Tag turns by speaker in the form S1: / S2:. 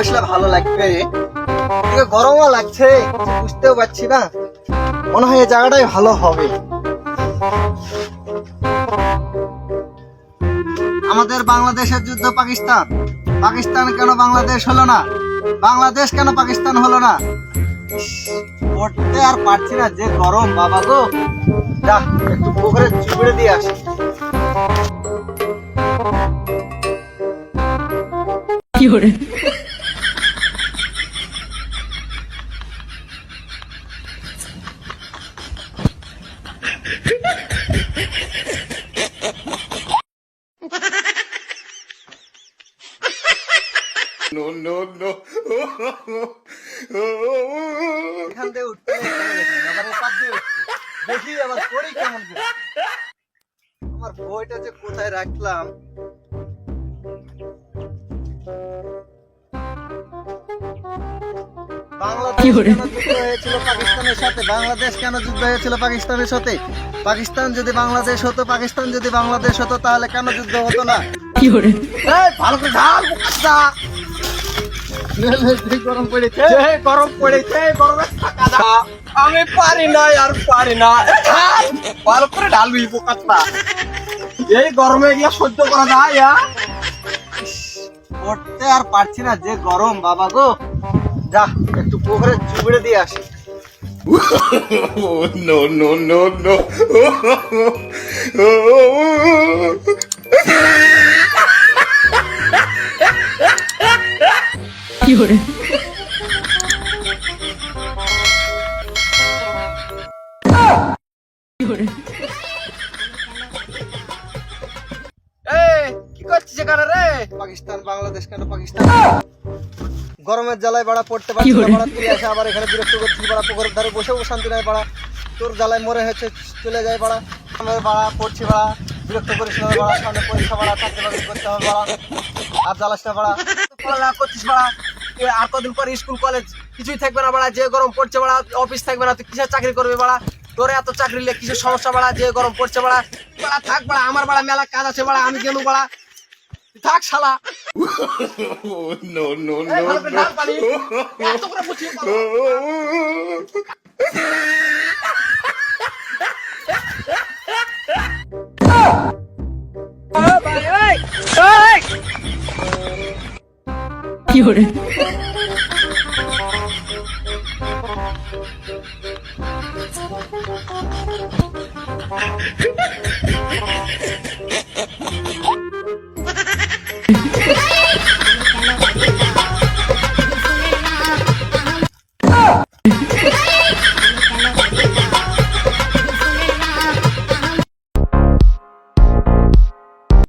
S1: আসলে ভালো লাগবে গরমও লাগছে বুঝতেও পারছি না। মনে হয় এই জায়গাটাই ভালো হবে। আমাদের বাংলাদেশের যুদ্ধ পাকিস্তান। পাকিস্তান কেন বাংলাদেশ হলো না? বাংলাদেশ কেন পাকিস্তান হলো না? পড়তে আর পারছি না, যে গরম, বাবা গো। যা একটু পুকুরে চুবড়ে দিয়ে আসি। এখান থেকে উঠতে আবার ওপার দিয়ে। দেখি আবার পড়ি কেমন করে। আমার বইটা যে কোথায় রাখলাম পাকিস্তানের সাথে? বাংলাদেশ কেন যুদ্ধ হয়েছিল পাকিস্তানের সাথে? পাকিস্তান যদি বাংলাদেশ হতো পাকিস্তান যদি বাংলাদেশ হতো তাহলে কেন যুদ্ধ হতো না? এই, ভালো করে ঢাল গরম পড়েছে। গরম পড়েছে। গরমে আমি পারি না আর পারি না। ভালো করে ঢালবি বোকাচোদা। এই গরমে গিয়ে সহ্য করা যায় ইয়া পড়তে আর পারছি না যে গরম বাবা গো। যা একটু পুকুরে চুবড়ে দিয়ে আসি।
S2: No,
S1: কি রে? পাকিস্তান বাংলাদেশ কেন পাকিস্তান? গরমের জ্বালায় বাড়া পড়তে পারছি না বাড়া তুই এসে আবার এখানে বিরক্ত করছিস বাড়া পুকুরের ধারে বসেও শান্তি নাই বাড়া। তোর জ্বালায় মরে হচ্ছে চলে যায় বাড়া। বাড়া পড়ছি বাড়া। বিরক্ত করিস না বাড়া সামনে পরীক্ষা বাড়া চাকরি বাকরি করতে হবে বাড়া। আর জ্বালাস না বাড়া। পড়ালেখা করছিস বাড়া। আর কদিন পরে স্কুল কলেজ কিছুই থাকবে না বাড়া। যে গরম পড়ছে বাড়া অফিস থাকবে না তুই কিসের চাকরি করবি বাড়া? তোর এত চাকরি নিয়ে কিসের সমস্যা বাড়া? যে গরম পড়ছে বাড়া। বাড়া থাক বাড়া। আমার বাড়া মেলা কাজ আছে বাড়া। আমি গেলু বাড়া। থাক শালা করে ঢাল
S2: no,
S1: পানি। এত করে বুঝিয়ে বলো।
S2: no.